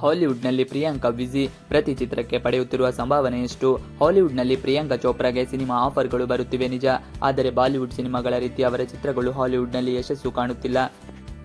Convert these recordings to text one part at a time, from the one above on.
ಹಾಲಿವುಡ್ನಲ್ಲಿ ಪ್ರಿಯಾಂಕಾ ವಿಜಿ ಪ್ರತಿ ಚಿತ್ರಕ್ಕೆ ಪಡೆಯುತ್ತಿರುವ ಸಂಭಾವನೆ ಎಷ್ಟು? ಹಾಲಿವುಡ್ನಲ್ಲಿ ಪ್ರಿಯಾಂಕಾ ಚೋಪ್ರಾಗೆ ಸಿನಿಮಾ ಆಫರ್ಗಳು ಬರುತ್ತಿವೆ ನಿಜ. ಆದರೆ ಬಾಲಿವುಡ್ ಸಿನಿಮಾಗಳ ರೀತಿ ಅವರ ಚಿತ್ರಗಳು ಹಾಲಿವುಡ್ನಲ್ಲಿ ಯಶಸ್ಸು ಕಾಣುತ್ತಿಲ್ಲ.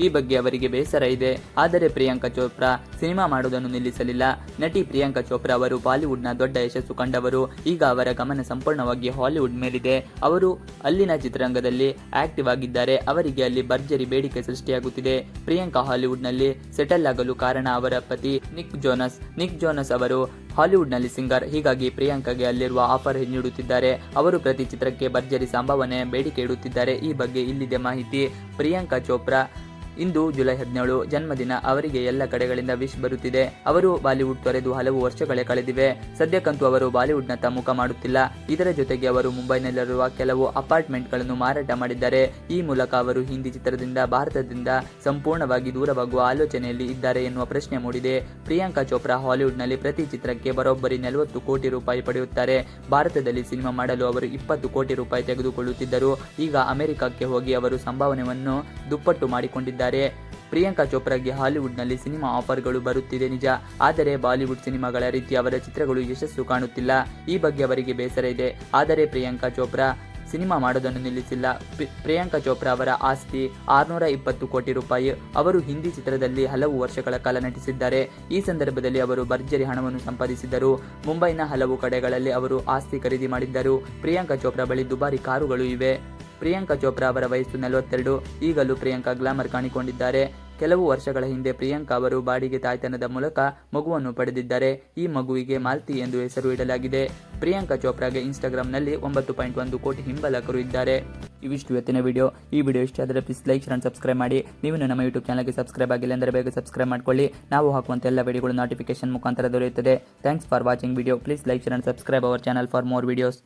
ಈ ಬಗ್ಗೆ ಅವರಿಗೆ ಬೇಸರ ಇದೆ. ಆದರೆ ಪ್ರಿಯಾಂಕಾ ಚೋಪ್ರಾ ಸಿನಿಮಾ ಮಾಡುವುದನ್ನು ನಿಲ್ಲಿಸಲಿಲ್ಲ. ನಟಿ ಪ್ರಿಯಾಂಕಾ ಚೋಪ್ರಾ ಅವರು ಬಾಲಿವುಡ್ನ ದೊಡ್ಡ ಯಶಸ್ಸು ಕಂಡವರು. ಈಗ ಅವರ ಗಮನ ಸಂಪೂರ್ಣವಾಗಿ ಹಾಲಿವುಡ್ ಮೇಲಿದೆ. ಅವರು ಅಲ್ಲಿನ ಚಿತ್ರರಂಗದಲ್ಲಿ ಆಕ್ಟಿವ್ ಆಗಿದ್ದಾರೆ. ಅವರಿಗೆ ಅಲ್ಲಿ ಭರ್ಜರಿ ಬೇಡಿಕೆ ಸೃಷ್ಟಿಯಾಗುತ್ತಿದೆ. ಪ್ರಿಯಾಂಕಾ ಹಾಲಿವುಡ್ನಲ್ಲಿ ಸೆಟಲ್ ಆಗಲು ಕಾರಣ ಅವರ ಪತಿ ನಿಕ್ ಜೋನಸ್. ನಿಕ್ ಜೋನಸ್ ಅವರು ಹಾಲಿವುಡ್ನಲ್ಲಿ ಸಿಂಗರ್. ಹೀಗಾಗಿ ಪ್ರಿಯಾಂಕಾಗೆ ಅಲ್ಲಿರುವ ಆಫರ್ ನೀಡುತ್ತಿದ್ದಾರೆ. ಅವರು ಪ್ರತಿ ಚಿತ್ರಕ್ಕೆ ಭರ್ಜರಿ ಸಂಭಾವನೆ, ಬೇಡಿಕೆ ಇಡುತ್ತಿದ್ದಾರೆ. ಈ ಬಗ್ಗೆ ಇಲ್ಲಿದೆ ಮಾಹಿತಿ. ಪ್ರಿಯಾಂಕಾ ಚೋಪ್ರಾ ಇಂದು ಜುಲೈ ಹದಿನೇಳು ಜನ್ಮದಿನ ಅವರಿಗೆ ಎಲ್ಲ ಕಡೆಗಳಿಂದ ವಿಶ್ ಬರುತ್ತಿದೆ. ಅವರು ಬಾಲಿವುಡ್ ತೊರೆದು ಹಲವು ವರ್ಷಗಳೇ ಕಳೆದಿವೆ. ಸದ್ಯಕ್ಕಂತೂ ಅವರು ಬಾಲಿವುಡ್ನತ್ತ ಮುಖ ಮಾಡುತ್ತಿಲ್ಲ. ಇದರ ಜೊತೆಗೆ ಅವರು ಮುಂಬೈನಲ್ಲಿರುವ ಕೆಲವು ಅಪಾರ್ಟ್ಮೆಂಟ್ಗಳನ್ನು ಮಾರಾಟ ಮಾಡಿದ್ದಾರೆ. ಈ ಮೂಲಕ ಅವರು ಹಿಂದಿ ಚಿತ್ರದಿಂದ ಭಾರತದಿಂದ ಸಂಪೂರ್ಣವಾಗಿ ದೂರವಾಗುವ ಆಲೋಚನೆಯಲ್ಲಿ ಇದ್ದಾರೆ ಎನ್ನುವ ಪ್ರಶ್ನೆ ಮೂಡಿದೆ. ಪ್ರಿಯಾಂಕಾ ಚೋಪ್ರಾ ಹಾಲಿವುಡ್ನಲ್ಲಿ ಪ್ರತಿ ಚಿತ್ರಕ್ಕೆ ಬರೋಬ್ಬರಿ ನಲವತ್ತು ಕೋಟಿ ರೂಪಾಯಿ ಪಡೆಯುತ್ತಾರೆ. ಭಾರತದಲ್ಲಿ ಸಿನಿಮಾ ಮಾಡಲು ಅವರು ಇಪ್ಪತ್ತು ಕೋಟಿ ರೂಪಾಯಿ ತೆಗೆದುಕೊಳ್ಳುತ್ತಿದ್ದರು. ಈಗ ಅಮೆರಿಕಕ್ಕೆ ಹೋಗಿ ಅವರು ಸಂಭಾವನೆಯನ್ನು ದುಪ್ಪಟ್ಟು ಮಾಡಿಕೊಂಡಿದ್ದಾರೆ. ಪ್ರಿಯಾಂಕಾ ಚೋಪ್ರಾಗೆ ಹಾಲಿವುಡ್ನಲ್ಲಿ ಸಿನಿಮಾ ಆಫರ್ಗಳು ಬರುತ್ತಿದೆ ನಿಜ. ಆದರೆ ಬಾಲಿವುಡ್ ಸಿನಿಮಾಗಳ ರೀತಿ ಅವರ ಚಿತ್ರಗಳು ಯಶಸ್ಸು ಕಾಣುತ್ತಿಲ್ಲ. ಈ ಬಗ್ಗೆ ಅವರಿಗೆ ಬೇಸರ ಇದೆ. ಆದರೆ ಪ್ರಿಯಾಂಕಾ ಚೋಪ್ರಾ ಸಿನಿಮಾ ಮಾಡೋದನ್ನು ನಿಲ್ಲಿಸಿಲ್ಲ. ಪ್ರಿ- ಪ್ರಿಯಾಂಕಾ ಚೋಪ್ರಾ ಅವರ ಆಸ್ತಿ ಆರುನೂರ ಇಪ್ಪತ್ತು ಕೋಟಿ ರೂಪಾಯಿ. ಅವರು ಹಿಂದಿ ಚಿತ್ರದಲ್ಲಿ ಹಲವು ವರ್ಷಗಳ ಕಾಲ ನಟಿಸಿದ್ದಾರೆ. ಈ ಸಂದರ್ಭದಲ್ಲಿ ಅವರು ಭರ್ಜರಿ ಹಣವನ್ನು ಸಂಪಾದಿಸಿದ್ದರು ಮುಂಬೈನ ಹಲವು ಕಡೆಗಳಲ್ಲಿ ಅವರು ಆಸ್ತಿ ಖರೀದಿ ಮಾಡಿದ್ದರು. ಪ್ರಿಯಾಂಕಾ ಚೋಪ್ರಾ ಬಳಿ ದುಬಾರಿ ಕಾರುಗಳು ಇವೆ. ಪ್ರಿಯಾಂಕಾ ಚೋಪ್ರಾ ಅವರ ವಯಸ್ಸು ನಲವತ್ತೆರಡು. ಈಗಲೂ ಪ್ರಿಯಾಂಕಾ ಗ್ಲಾಮರ್ ಕಾಣಿಕೊಂಡಿದ್ದಾರೆ. ಕೆಲವು ವರ್ಷಗಳ ಹಿಂದೆ ಪ್ರಿಯಾಂಕಾ ಅವರು ಬಾಡಿಗೆ ತಾಯ್ತನದ ಮೂಲಕ ಮಗುವನ್ನು ಪಡೆದಿದ್ದಾರೆ. ಈ ಮಗುವಿಗೆ ಮಾಲ್ತಿ ಎಂದು ಹೆಸರು ಇಡಲಾಗಿದೆ. ಪ್ರಿಯಾಂಕಾ ಚೋಪ್ರಾಗೆ ಇನ್ಸ್ಟಾಗ್ರಾಂನಲ್ಲಿ ಒಂಬತ್ತು ಪಾಯಿಂಟ್ ಒಂದು ಕೋಟಿ ಹಿಂಬಲಕರು ಇದ್ದಾರೆ. ಇವಿಷ್ಟು ಇವತ್ತಿನ ವಿಡಿಯೋ. ಈ ವಿಡಿಯೋ ಇಷ್ಟ ಆದರೆ ಪ್ಲೀಸ್ ಲೈಕ್ ಶೇರ್ ಸಬ್ಸ್ಕ್ರೈಬ್ ಮಾಡಿ. ನೀವು ನಮ್ಮ ಯೂಟ್ಯೂಬ್ ಚಾನಲ್ಗೆ ಸಬ್ಸ್ಕ್ರೈಬ್ ಆಗಿಲ್ಲ ಅಂದರೆ ಬೇಗ ಸಬ್ಸ್ಕ್ರೈಬ್ ಮಾಡ್ಕೊಳ್ಳಿ. ನಾವು ಹಾಕುವಂತ ಎಲ್ಲ ವಿಡಿಯೋಗಳು ನೋಟಿಫಿಕೇಶನ್ ಮುಖಾಂತರ ದೊರೆಯುತ್ತದೆ. Thanks for watching video please like share subscribe our channel for more videos